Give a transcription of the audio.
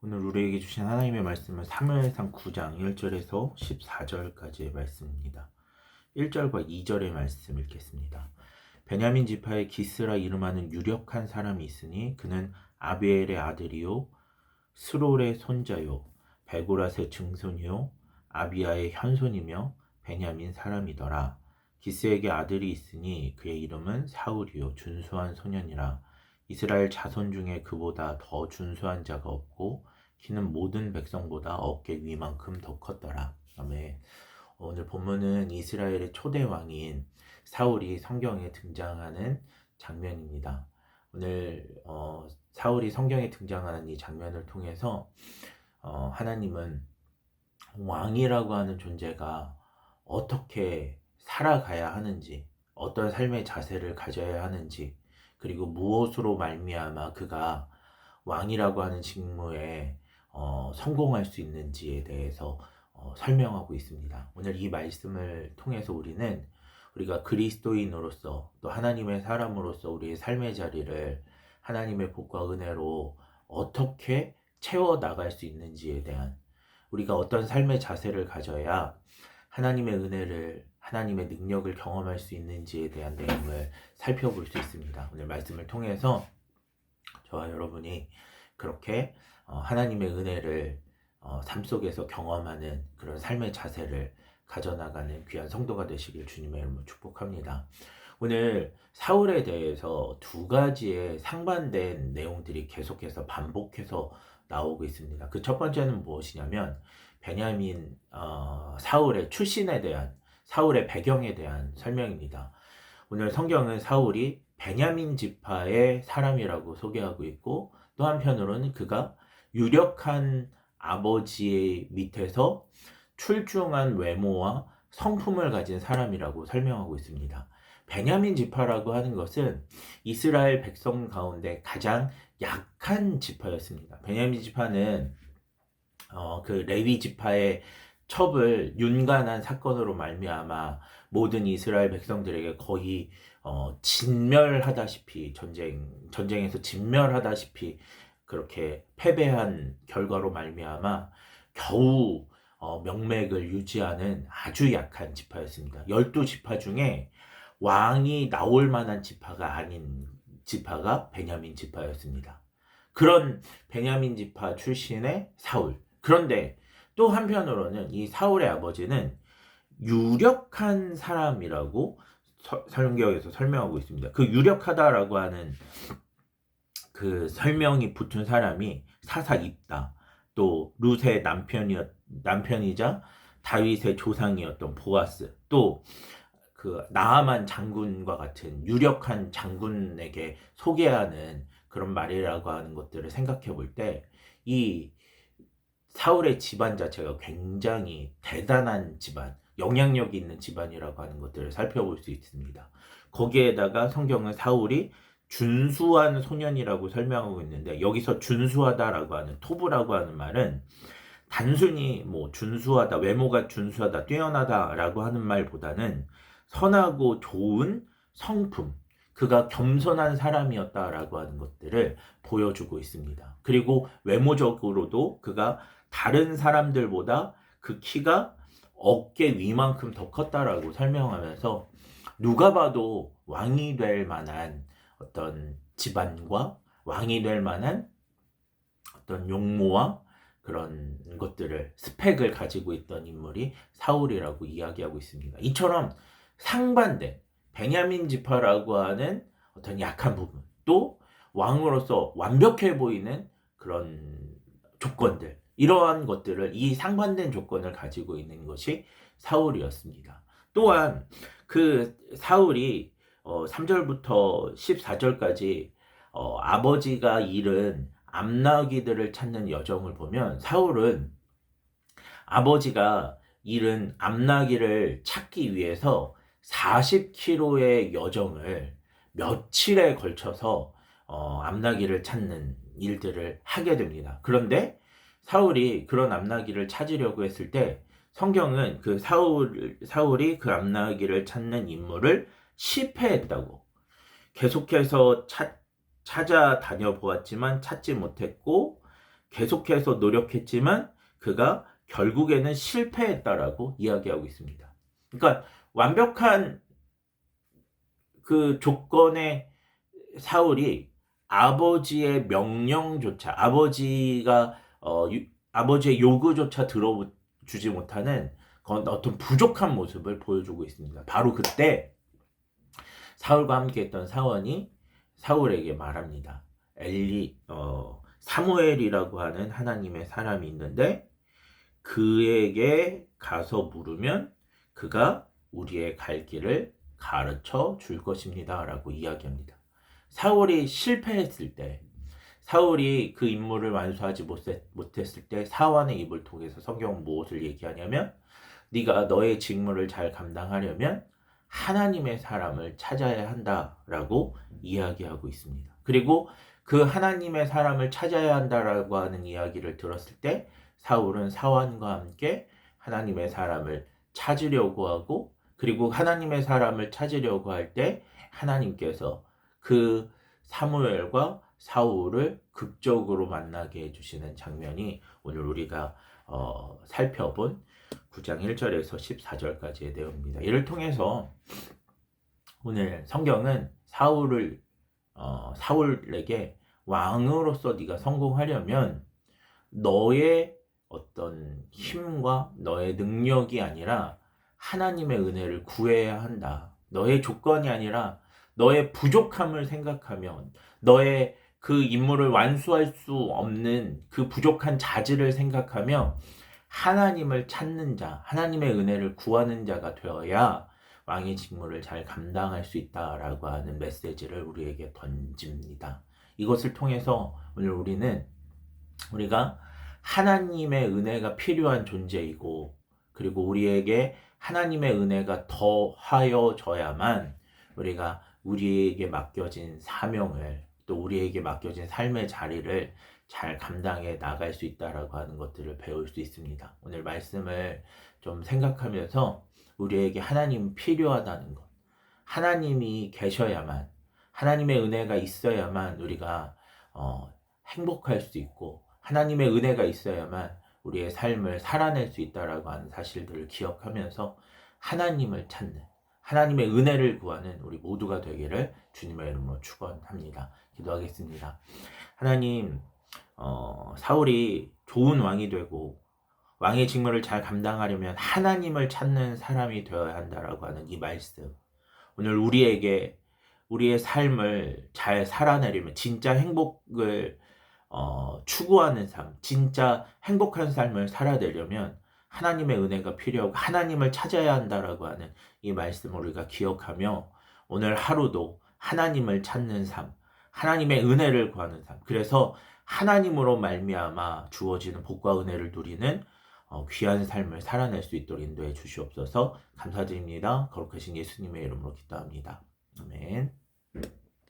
오늘 우리에게 주신 하나님의 말씀은 사무엘상 9장 1절에서 14절까지의 말씀입니다. 1절과 2절의 말씀 읽겠습니다. 베냐민 지파의 기스라 이름하는 유력한 사람이 있으니 그는 아비엘의 아들이요 스롤의 손자요 베고라스의 증손이요 아비아의 현손이며 베냐민 사람이더라. 기스에게 아들이 있으니 그의 이름은 사울이요 준수한 소년이라 이스라엘 자손 중에 그보다 더 준수한 자가 없고 키는 모든 백성보다 어깨 위만큼 더 컸더라. 아멘. 오늘 본문은 이스라엘의 초대 왕인 사울이 성경에 등장하는 장면입니다. 오늘 어, 사울이 성경에 등장하는 이 장면을 통해서 어, 하나님은 왕이라고 하는 존재가 어떻게 살아가야 하는지, 어떤 삶의 자세를 가져야 하는지, 그리고 무엇으로 말미암아 그가 왕이라고 하는 직무에 어, 성공할 수 있는지에 대해서 어, 설명하고 있습니다. 오늘 이 말씀을 통해서 우리는 우리가 그리스도인으로서 또 하나님의 사람으로서 우리의 삶의 자리를 하나님의 복과 은혜로 어떻게 채워 나갈 수 있는지에 대한 우리가 어떤 삶의 자세를 가져야 하나님의 은혜를 하나님의 능력을 경험할 수 있는지에 대한 내용을 살펴볼 수 있습니다. 오늘 말씀을 통해서 저와 여러분이 그렇게 어, 하나님의 은혜를 어, 삶 속에서 경험하는 그런 삶의 자세를 가져나가는 귀한 성도가 되시길 주님의 이름으로 축복합니다. 오늘 사울에 대해서 두 가지의 상반된 내용들이 계속해서 반복해서 나오고 있습니다. 그 첫 번째는 무엇이냐면 베냐민 어, 사울의 출신에 대한 사울의 배경에 대한 설명입니다. 오늘 성경은 사울이 베냐민 지파의 사람이라고 소개하고 있고 또 한편으로는 그가 유력한 아버지의 밑에서 출중한 외모와 성품을 가진 사람이라고 설명하고 있습니다. 베냐민 지파라고 하는 것은 이스라엘 백성 가운데 가장 약한 지파였습니다. 베냐민 지파는 어, 그 레위 지파의 첩을 윤관한 사건으로 말미암아 모든 이스라엘 백성들에게 거의 어, 진멸하다시피 전쟁 전쟁에서 진멸하다시피 그렇게 패배한 결과로 말미암아 겨우 어, 명맥을 유지하는 아주 약한 지파였습니다. 열두 지파 중에 왕이 나올 만한 지파가 아닌 지파가 베냐민 지파였습니다. 그런 베냐민 지파 출신의 사울. 그런데 또 한편으로는 이 사울의 아버지는 유력한 사람이라고 설경에서 설명하고 있습니다. 그 유력하다라고 하는 그 설명이 붙은 사람이 사사 입다. 또 룻의 남편이었 남편이자 다윗의 조상이었던 보아스. 또 그 나아만 장군과 같은 유력한 장군에게 소개하는 그런 말이라고 하는 것들을 생각해 볼 때 이 사울의 집안 자체가 굉장히 대단한 집안, 영향력이 있는 집안이라고 하는 것들을 살펴볼 수 있습니다. 거기에다가 성경은 사울이 준수한 소년이라고 설명하고 있는데 여기서 준수하다라고 하는 토부라고 하는 말은 단순히 뭐 준수하다, 외모가 준수하다, 뛰어나다라고 하는 말보다는 선하고 좋은 성품, 그가 겸손한 사람이었다라고 하는 것들을 보여주고 있습니다. 그리고 외모적으로도 그가 다른 사람들보다 그 키가 어깨 위만큼 더 컸다라고 설명하면서 누가 봐도 왕이 될 만한 어떤 집안과 왕이 될 만한 어떤 용모와 그런 것들을 스펙을 가지고 있던 인물이 사울이라고 이야기하고 있습니다. 이처럼 상반된 베냐민 지파라고 하는 어떤 약한 부분 또 왕으로서 완벽해 보이는 그런 조건들 이러한 것들을 이 상반된 조건을 가지고 있는 것이 사울이었습니다. 또한 그 사울이 어, 3절부터 14절까지 어, 아버지가 잃은 암나귀들을 찾는 여정을 보면 사울은 아버지가 잃은 암나귀를 찾기 위해서 40km의 여정을 며칠에 걸쳐서 어, 암나귀를 찾는 일들을 하게 됩니다. 그런데 사울이 그런 암나귀를 찾으려고 했을 때 성경은 그 사울 사울이 그 암나귀를 찾는 임무를 실패했다고 계속해서 찾, 찾아 다녀 보았지만 찾지 못했고 계속해서 노력했지만 그가 결국에는 실패했다라고 이야기하고 있습니다. 그러니까 완벽한 그 조건의 사울이 아버지의 명령조차 아버지가 어, 유, 아버지의 요구조차 들어주지 못하는 그런 어떤 부족한 모습을 보여주고 있습니다. 바로 그때 사울과 함께했던 사원이 사울에게 말합니다. 엘리 어, 사무엘이라고 하는 하나님의 사람이 있는데 그에게 가서 물으면 그가 우리의 갈 길을 가르쳐 줄 것입니다. 라고 이야기합니다. 사울이 실패했을 때, 사울이 그 임무를 완수하지 못했을 때 사환의 입을 통해서 성경은 무엇을 얘기하냐면 네가 너의 직무를 잘 감당하려면 하나님의 사람을 찾아야 한다라고 이야기하고 있습니다. 그리고 그 하나님의 사람을 찾아야 한다라고 하는 이야기를 들었을 때 사울은 사환과 함께 하나님의 사람을 찾으려고 하고 그리고 하나님의 사람을 찾으려고 할 때 하나님께서 그 사무엘과 사울을 극적으로 만나게 해주시는 장면이 오늘 우리가 어, 살펴본 9장 1절에서 14절까지의 내용입니다. 이를 통해서 오늘 성경은 사울을 어, 사울에게 왕으로서 네가 성공하려면 너의 어떤 힘과 너의 능력이 아니라 하나님의 은혜를 구해야 한다. 너의 조건이 아니라 너의 부족함을 생각하면 너의 그 임무를 완수할 수 없는 그 부족한 자질을 생각하며 하나님을 찾는 자, 하나님의 은혜를 구하는 자가 되어야 왕의 직무를 잘 감당할 수 있다라고 하는 메시지를 우리에게 던집니다. 이것을 통해서 오늘 우리는 우리가 하나님의 은혜가 필요한 존재이고 그리고 우리에게 하나님의 은혜가 더하여져야만 우리가 우리에게 맡겨진 사명을 또 우리에게 맡겨진 삶의 자리를 잘 감당해 나갈 수 있다라고 하는 것들을 배울 수 있습니다. 오늘 말씀을 좀 생각하면서 우리에게 하나님 필요하다는 것, 하나님이 계셔야만 하나님의 은혜가 있어야만 우리가 어, 행복할 수 있고 하나님의 은혜가 있어야만 우리의 삶을 살아낼 수 있다라고 하는 사실들을 기억하면서 하나님을 찾는 하나님의 은혜를 구하는 우리 모두가 되기를 주님의 이름으로 축원합니다. 기도하겠습니다. 하나님 어, 사울이 좋은 왕이 되고 왕의 직무를 잘 감당하려면 하나님을 찾는 사람이 되어야 한다라고 하는 이 말씀. 오늘 우리에게 우리의 삶을 잘 살아내려면 진짜 행복을 어, 추구하는 삶, 진짜 행복한 삶을 살아내려면 하나님의 은혜가 필요하고 하나님을 찾아야 한다라고 하는 이 말씀을 우리가 기억하며 오늘 하루도 하나님을 찾는 삶, 하나님의 은혜를 구하는 삶. 그래서 하나님으로 말미암아 주어지는 복과 은혜를 누리는 어, 귀한 삶을 살아낼 수 있도록 인도해 주시옵소서. 감사드립니다. 거룩하신 예수님의 이름으로 기도합니다. 아멘.